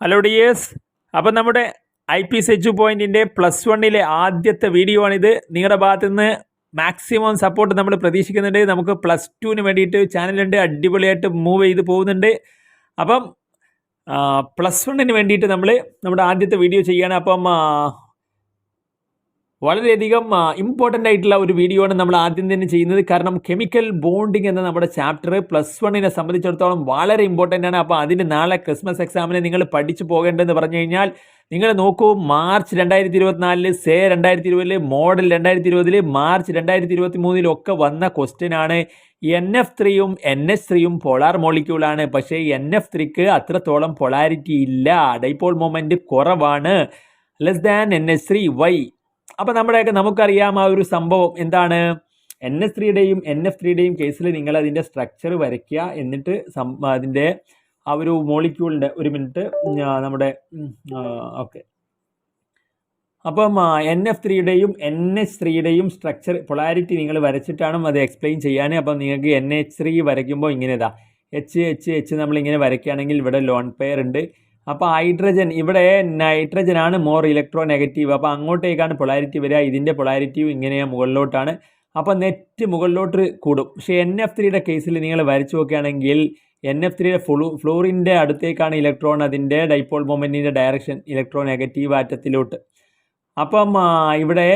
Hello dears അപ്പം നമ്മുടെ I P സെച്ചു പോയിന്റിന്റെ പ്ലസ് വണ്ണിലെ ആദ്യത്തെ വീഡിയോ ആണിത്. നിങ്ങളുടെ ഭാഗത്തു നിന്ന് മാക്സിമം സപ്പോർട്ട് നമ്മൾ പ്രതീക്ഷിക്കുന്നുണ്ട്. നമുക്ക് പ്ലസ് ടുവിന് വേണ്ടിയിട്ട് ചാനലുണ്ട് അടിപൊളിയായിട്ട് മൂവ് ചെയ്ത് പോകുന്നുണ്ട്. അപ്പം പ്ലസ് വണ്ണിന് വേണ്ടിയിട്ട് നമ്മൾ നമ്മുടെ ആദ്യത്തെ വീഡിയോ ചെയ്യുകയാണ് അപ്പം വളരെയധികം ഇമ്പോർട്ടന്റ് ആയിട്ടുള്ള ഒരു വീഡിയോ ആണ് നമ്മൾ ആദ്യം തന്നെ ചെയ്യുന്നത്. കാരണം കെമിക്കൽ ബോണ്ടിങ് എന്ന നമ്മുടെ ചാപ്റ്റർ പ്ലസ് വണ്ണിനെ സംബന്ധിച്ചിടത്തോളം വളരെ ഇമ്പോർട്ടന്റ് ആണ്. അപ്പോൾ അതിന് നാളെ ക്രിസ്മസ് എക്സാമിനെ നിങ്ങൾ പഠിച്ചു പോകേണ്ടതെന്ന് പറഞ്ഞു കഴിഞ്ഞാൽ നിങ്ങൾ നോക്കൂ മാർച്ച് രണ്ടായിരത്തി ഇരുപത്തിനാലിൽ സേ രണ്ടായിരത്തി ഇരുപതിൽ മോഡൽ രണ്ടായിരത്തി ഇരുപതിൽ മാർച്ച് രണ്ടായിരത്തി ഇരുപത്തി മൂന്നിലൊക്കെ വന്ന ക്വസ്റ്റ്യൻ ആണ് എൻ എഫ് ത്രീയും എൻ എച്ച് ത്രീയും പൊളാർ മോളിക്യൂളാണ് പക്ഷേ എൻ എഫ് ത്രീക്ക് അത്രത്തോളം പൊളാരിറ്റി ഇല്ല. ഡൈപോൾ മൊമെന്റ് കുറവാണ്. Less than N H three why അപ്പോൾ നമ്മുടെയൊക്കെ നമുക്കറിയാം ആ ഒരു സംഭവം എന്താണ്? എൻ എസ് ത്രീയുടെയും എൻ എഫ് ത്രീയുടെയും കേസിൽ നിങ്ങൾ അതിന്റെ സ്ട്രക്ചർ വരയ്ക്കുക. എന്നിട്ട് അതിന്റെ ആ ഒരു മോളിക്യൂളിന്റെ ഒരു മിനിറ്റ് നമ്മുടെ ഓക്കെ അപ്പം എൻ എഫ് ത്രീയുടെയും എൻ എച്ച് ത്രീയുടെയും സ്ട്രക്ചർ പൊളാരിറ്റി നിങ്ങൾ വരച്ചിട്ടാണ് അത് എക്സ്പ്ലെയിൻ ചെയ്യാൻ അപ്പം നിങ്ങൾക്ക് എൻ എച്ച് ത്രീ വരയ്ക്കുമ്പോൾ ഇങ്ങനെ ഇതാ. എച്ച് എച്ച് എച്ച് നമ്മളിങ്ങനെ വരയ്ക്കുകയാണെങ്കിൽ ഇവിടെ ലോൺ പെയർ ഉണ്ട്. അപ്പോൾ ഹൈഡ്രജൻ ഇവിടെ നൈട്രജൻ ആണ് മോർ ഇലക്ട്രോ നെഗറ്റീവ് അപ്പോൾ അങ്ങോട്ടേക്കാണ് പൊളാരിറ്റി വരിക. ഇതിന്റെ പൊളാരിറ്റിയും ഇങ്ങനെ മുകളിലോട്ടാണ്. അപ്പോൾ നെറ്റ് മുകളിലോട്ട് കൂടും. പക്ഷേ എൻ എഫ് ത്രീയുടെ കേസിൽ നിങ്ങൾ വരച്ചു നോക്കുകയാണെങ്കിൽ എൻ എഫ് ത്രീയുടെ ഫ്ലൂ ഫ്ലൂറിന്റെ അടുത്തേക്കാണ് ഇലക്ട്രോൺ. അതിന്റെ ഡൈപോൾ മൊമെന്റിന്റെ ഡയറക്ഷൻ ഇലക്ട്രോ നെഗറ്റീവ് ആറ്റത്തിലോട്ട്. അപ്പം ഇവിടെ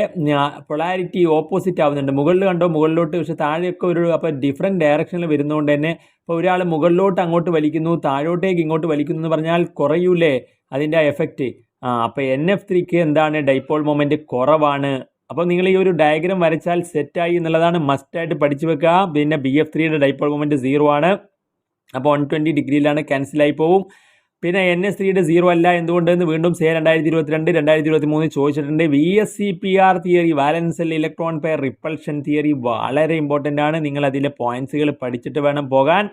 പൊളാരിറ്റി ഓപ്പോസിറ്റ് ആവുന്നുണ്ട്. മുകളിൽ കണ്ടോ? മുകളിലോട്ട് പക്ഷെ താഴെയൊക്കെ ഒരു അപ്പോൾ ഡിഫറെന്റ് ഡയറക്ഷനിൽ വരുന്നതുകൊണ്ട് തന്നെ ഇപ്പോൾ ഒരാൾ മുകളിലോട്ട് അങ്ങോട്ട് വലിക്കുന്നു താഴോട്ടേക്ക് ഇങ്ങോട്ട് വലിക്കുന്നു എന്ന് പറഞ്ഞാൽ കുറയൂലേ അതിന്റെ എഫക്റ്റ് ആ അപ്പോൾ എൻ എഫ് ത്രീക്ക് എന്താണ്? ഡൈപ്പോൾ മൊമെന്റ് കുറവാണ്. അപ്പോൾ നിങ്ങൾ ഈ ഒരു ഡയഗ്രാം വരച്ചാൽ സെറ്റായി എന്നുള്ളതാണ് മസ്റ്റായിട്ട് പഠിച്ചു വെക്കുക. പിന്നെ ബി എഫ് ത്രീയുടെ ഡൈപ്പോൾ മൊമെന്റ് സീറോ ആണ്. അപ്പോൾ വൺ ട്വന്റി ഡിഗ്രിയിലാണ് ക്യാൻസലായി പോവും. പിന്നെ എൻ എസ് ത്രീയുടെ സീറോ അല്ല എന്തുകൊണ്ടെന്ന് വീണ്ടും സേ രണ്ടായിരത്തി ഇരുപത്തിരണ്ട് രണ്ടായിരത്തി ഇരുപത്തി മൂന്ന് ചോദിച്ചിട്ടുണ്ട്. V S C P R theory valence electron pair repulsion theory വളരെ ഇമ്പോർട്ടന്റ് ആണ്. നിങ്ങൾ അതിലെ പോയിന്റ്സുകൾ പഠിച്ചിട്ട് വേണം പോകാൻ.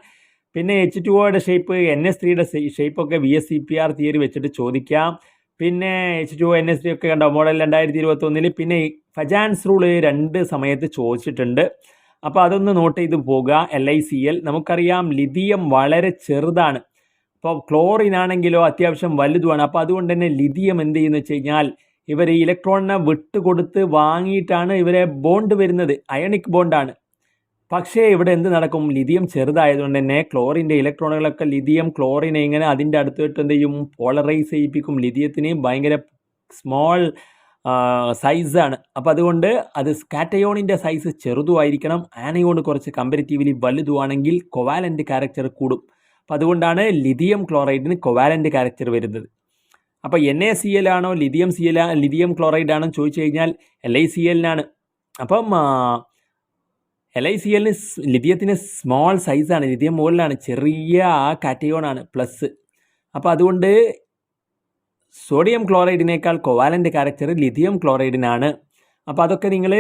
പിന്നെ എച്ച് ടു ഒയുടെ ഷേപ്പ് എൻ എസ് ത്രീയുടെ ഷേപ്പൊക്കെ V S C P R theory വെച്ചിട്ട് ചോദിക്കാം. പിന്നെ H two N S three ഒക്കെ കണ്ടോ? മോഡൽ രണ്ടായിരത്തി ഇരുപത്തി ഒന്നിൽ പിന്നെ ഫജാൻസ് റൂൾ രണ്ട് സമയത്ത് ചോദിച്ചിട്ടുണ്ട്. അപ്പോൾ അതൊന്ന് നോട്ട് ചെയ്ത് പോകുക എൽ ഐ സി എൽ നമുക്കറിയാം ലിഥിയം വളരെ ചെറുതാണ്. അപ്പോൾ ക്ലോറിൻ ആണെങ്കിലോ അത്യാവശ്യം വലുതുമാണ്. അപ്പോൾ അതുകൊണ്ട് തന്നെ ലിഥിയം എന്ത് ചെയ്യുന്നു വെച്ച് കഴിഞ്ഞാൽ ഇവർ ഇലക്ട്രോണിനെ വിട്ടുകൊടുത്ത് വാങ്ങിയിട്ടാണ് ഇവരെ ബോണ്ട് വരുന്നത്. അയണിക് ബോണ്ടാണ് പക്ഷേ ഇവിടെ എന്ത് നടക്കും? ലിഥിയം ചെറുതായതുകൊണ്ട് തന്നെ ക്ലോറിന്റെ ഇലക്ട്രോണുകളൊക്കെ ലിഥിയം ക്ലോറിനെ ഇങ്ങനെ അതിന്റെ അടുത്തിട്ട് എന്ത് ചെയ്യും? പോളറൈസ് ചെയ്യിപ്പിക്കും. ലിഥിയത്തിന് ഭയങ്കര സ്മോൾ സൈസാണ് അപ്പോൾ അതുകൊണ്ട് അത് സ്കാറ്റയോണിന്റെ സൈസ് ചെറുതുമായിരിക്കണം. ആനയോൺ കുറച്ച് കമ്പാരിറ്റീവ്ലി വലുതുവാണെങ്കിൽ കൊവാലന്റ് ക്യാരക്ടർ കൂടും. അപ്പോൾ അതുകൊണ്ടാണ് ലിഥിയം ക്ലോറൈഡിന് കൊവാലന്റ് ക്യാരക്ടർ വരുന്നത്. അപ്പോൾ എൻ എ സി എൽ ആണോ lithium C L lithium chloride ആണോ ചോദിച്ചു കഴിഞ്ഞാൽ എൽ ഐ സി എല്ലിനാണ് അപ്പം എൽ ഐ സി എല്ലിന് ലിഥിയത്തിന് സ്മോൾ സൈസാണ് ലിഥിയം മുകളിലാണ് ചെറിയ ആ കാറ്റയോണാണ് പ്ലസ് അപ്പോൾ അതുകൊണ്ട് സോഡിയം ക്ലോറൈഡിനേക്കാൾ കൊവാലന്റ് ക്യാരക്ടർ ലിഥിയം ക്ലോറൈഡിനാണ് അപ്പോൾ അതൊക്കെ നിങ്ങൾ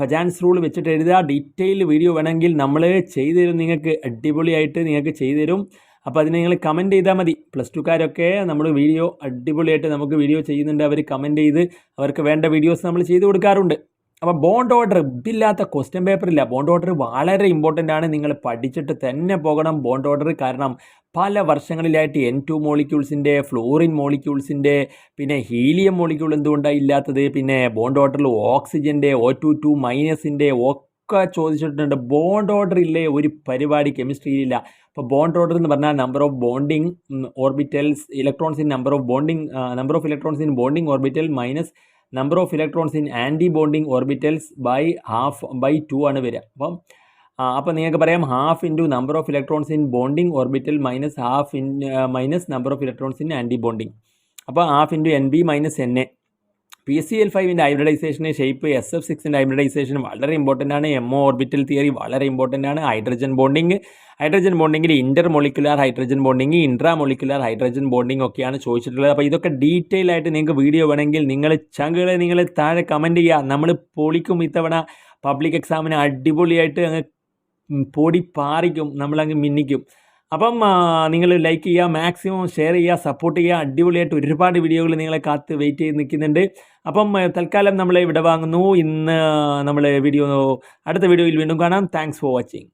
ഫജാൻസ് റൂൾ വെച്ചിട്ട് എഴുതുക. ഡീറ്റെയിൽ വീഡിയോ വേണമെങ്കിൽ നമ്മൾ ചെയ്തു തരും. നിങ്ങൾക്ക് അടിപൊളിയായിട്ട് നിങ്ങൾക്ക് ചെയ്തു തരും. അപ്പോൾ അതിന് നിങ്ങൾ കമന്റ് ചെയ്താൽ മതി. പ്ലസ് ടുക്കാരൊക്കെ നമ്മൾ വീഡിയോ അടിപൊളിയായിട്ട് നമുക്ക് വീഡിയോ ചെയ്യുന്നുണ്ട്. അവർ കമന്റ് ചെയ്ത് അവർക്ക് വേണ്ട വീഡിയോസ് നമ്മൾ ചെയ്ത് കൊടുക്കാറുണ്ട്. അപ്പോൾ ബോണ്ട് ഓർഡർ ഇതില്ലാത്ത ക്വസ്റ്റ്യൻ പേപ്പർ ഇല്ല. ബോണ്ട് ഓർഡർ വളരെ ഇമ്പോർട്ടന്റ് ആണ്. നിങ്ങൾ പഠിച്ചിട്ട് തന്നെ പോകണം ബോണ്ട് ഓർഡർ കാരണം പല വർഷങ്ങളിലായിട്ട് എൻ ടു മോളിക്യൂൾസിന്റെ ഫ്ലോറിൻ മോളിക്യൂൾസിന്റെ പിന്നെ ഹീലിയം മോളിക്യൂൾ എന്തുകൊണ്ടാണ് ഇല്ലാത്തത്? പിന്നെ ബോണ്ട് ഓർഡറിൽ ഓക്സിജന്റെ ഒ ടു ടു മൈനസിന്റെ ഒക്കെ ചോദിച്ചിട്ടുണ്ട്. ബോണ്ട് ഓർഡർ ഇല്ലേ? ഒരു പരിപാടി കെമിസ്ട്രിയിലില്ല അപ്പോൾ ബോണ്ട് ഓർഡർ എന്ന് പറഞ്ഞാൽ number of bonding orbitals electrons in number of bonding number of electrons in bonding orbital minus number of electrons in anti bonding orbitals by half by two ആണ് വരിക. അപ്പം അപ്പോൾ നിങ്ങൾക്ക് പറയാം half into number of electrons in bonding orbital minus half in minus number of electrons in anti bonding അപ്പോൾ half into N B minus N A P C L ഫൈവിന്റെ ഹൈബ്രിഡൈസേഷന് shape S F സിക്സിന്റെ hybridisation വളരെ important ആണ്. M O orbital theory വളരെ important ആണ്. Hydrogen bonding hydrogen ബോണ്ടിങ്ങിൽ intermolecular hydrogen bonding intramolecular hydrogen bonding ഒക്കെയാണ് ചോദിച്ചിട്ടുള്ളത്. അപ്പോൾ ഇതൊക്കെ ഡീറ്റെയിൽ ആയിട്ട് നിങ്ങൾക്ക് വീഡിയോ വേണമെങ്കിൽ നിങ്ങൾ ചങ്കുകളെ നിങ്ങൾ താഴെ കമന്റ് ചെയ്യുക. നമ്മൾ പൊളിക്കും ഇത്തവണ പബ്ലിക് എക്സാമിന് അടിപൊളിയായിട്ട് അങ്ങ് പൊടി പാറിക്കും നമ്മളങ്ങ് മിന്നിക്കും. അപ്പം നിങ്ങൾ ലൈക്ക് ചെയ്യുക മാക്സിമം ഷെയർ ചെയ്യുക സപ്പോർട്ട് ചെയ്യുക. അടിപൊളിയായിട്ട് ഒരുപാട് വീഡിയോകൾ നിങ്ങളെ കാത്ത് വെയിറ്റ് ചെയ്ത് നിൽക്കുന്നുണ്ട്. അപ്പം തൽക്കാലം നമ്മളെ വിടവാങ്ങുന്നു. ഇന്ന് നമ്മളെ വീഡിയോ അടുത്ത വീഡിയോയിൽ വീണ്ടും കാണാം. Thanks for watching